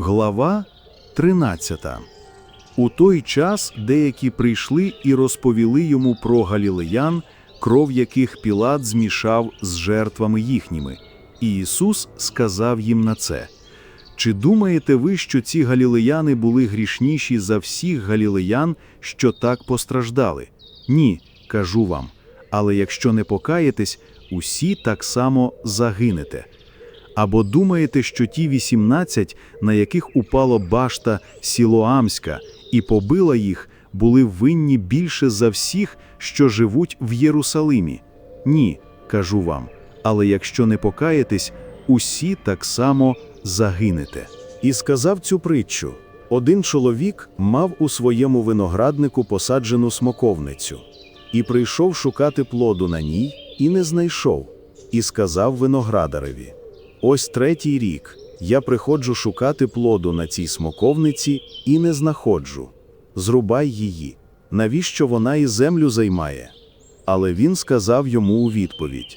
Глава 13 У той час деякі прийшли і розповіли йому про галілеян, кров яких Пілат змішав з жертвами їхніми. І Ісус сказав їм на це. Чи думаєте ви, що ці галілеяни були грішніші за всіх галілеян, що так постраждали? Ні, кажу вам. Але якщо не покаєтесь, усі так само загинете. Або думаєте, що ті 18, на яких упало башта Сілоамська і побила їх, були винні більше за всіх, що живуть в Єрусалимі? Ні, кажу вам. Але якщо не покаєтесь, усі так само загинете. І сказав цю притчу: один чоловік мав у своєму винограднику посаджену смоковницю, і прийшов шукати плоду на ній, і не знайшов, і сказав виноградареві: Ось третій рік я приходжу шукати плоду на цій смоковниці і не знаходжу. Зрубай її. Навіщо вона і землю займає? Але він сказав йому у відповідь: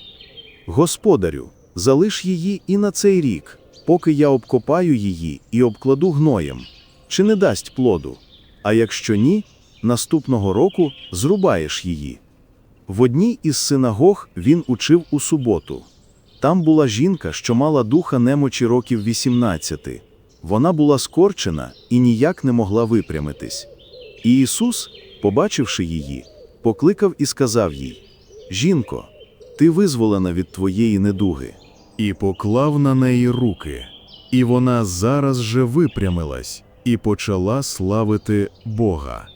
Господарю, залиш її і на цей рік, поки я обкопаю її і обкладу гноєм, чи не дасть плоду. А якщо ні, наступного року зрубаєш її. В одній із синагог він учив у суботу. Там була жінка, що мала духа немочі років 18. Вона була скорчена і ніяк не могла випрямитись. І Ісус, побачивши її, покликав і сказав їй: Жінко, ти визволена від твоєї недуги. І поклав на неї руки, і вона зараз же випрямилась і почала славити Бога.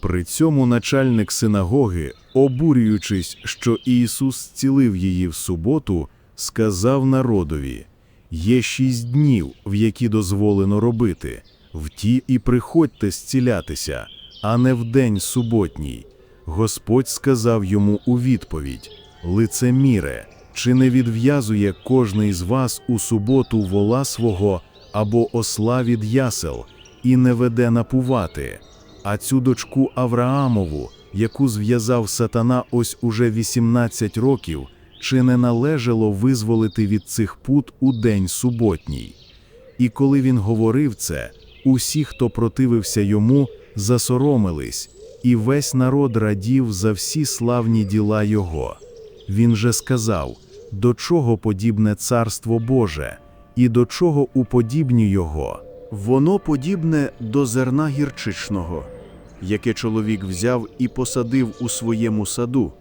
При цьому начальник синагоги, обурюючись, що Ісус зцілив її в суботу, сказав народові: Є шість днів, в які дозволено робити, в ті і приходьте зцілятися, а не в день суботній. Господь сказав йому у відповідь: Лицеміре, чи не відв'язує кожний з вас у суботу вола свого або осла від ясел, і не веде напувати, а цю дочку Авраамову, яку зв'язав сатана ось уже 18 років, чи не належало визволити від цих пут у день суботній? І коли він говорив це, усі, хто противився йому, засоромились, і весь народ радів за всі славні діла його. Він же сказав, до чого подібне царство Боже, і до чого уподібню його. Воно подібне до зерна гірчичного, яке чоловік взяв і посадив у своєму саду,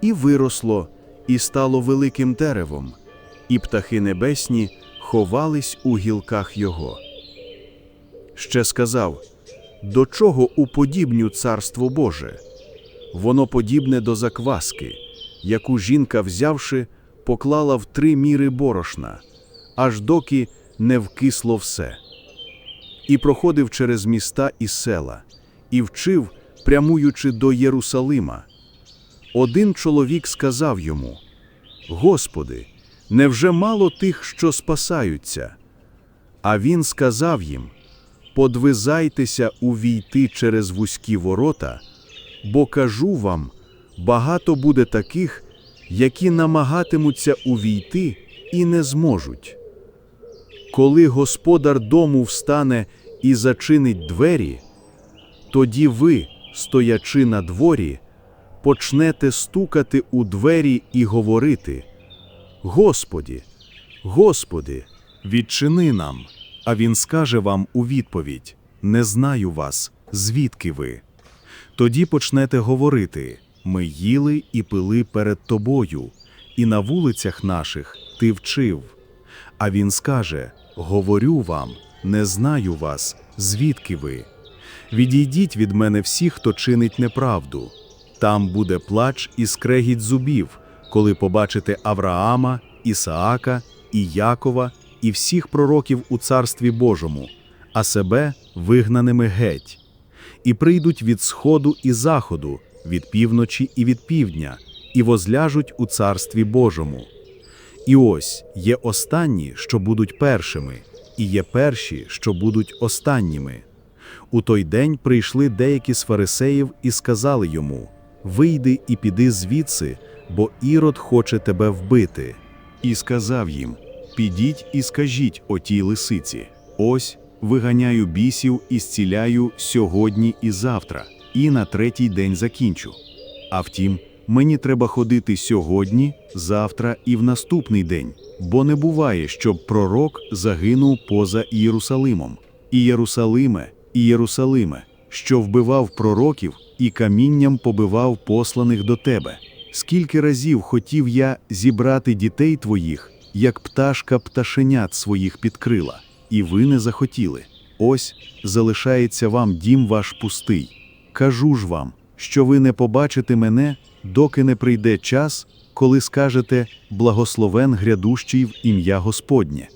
і виросло, і стало великим деревом, і птахи небесні ховались у гілках його. Ще сказав, до чого уподібню царство Боже? Воно подібне до закваски, яку жінка, взявши, поклала в три міри борошна, аж доки не вкисло все. І проходив через міста і села, і вчив, прямуючи до Єрусалима. Один чоловік сказав йому: Господи, невже мало тих, що спасаються? А він сказав їм: Подвизайтеся увійти через вузькі ворота, бо кажу вам, багато буде таких, які намагатимуться увійти і не зможуть. Коли господар дому встане і зачинить двері, тоді ви, стоячи на дворі, почнете стукати у двері і говорити: Господі, Господи, відчини нам. А він скаже вам у відповідь: Не знаю вас, звідки ви. Тоді почнете говорити: Ми їли і пили перед тобою, і на вулицях наших ти вчив. А він скаже: Говорю вам, не знаю вас, звідки ви. Відійдіть від мене всі, хто чинить неправду. Там буде плач і скрегіть зубів, коли побачите Авраама, Ісаака і Якова і всіх пророків у Царстві Божому, а себе вигнаними геть. І прийдуть від сходу і заходу, від півночі і від півдня, і возляжуть у Царстві Божому. І ось є останні, що будуть першими, і є перші, що будуть останніми. У той день прийшли деякі з фарисеїв і сказали йому: Вийди і піди звідси, бо Ірод хоче тебе вбити. І сказав їм: Підіть і скажіть отій лисиці: Ось виганяю бісів і зціляю сьогодні і завтра, і на третій день закінчу. А втім, мені треба ходити сьогодні, завтра і в наступний день, бо не буває, щоб пророк загинув поза Єрусалимом. І Єрусалиме, і Єрусалиме, що вбивав пророків і камінням побивав посланих до тебе. Скільки разів хотів я зібрати дітей твоїх, як пташка пташенят своїх підкрила, і ви не захотіли. Ось залишається вам дім ваш пустий. Кажу ж вам, що ви не побачите мене, доки не прийде час, коли скажете благословен грядущий в ім'я Господнє.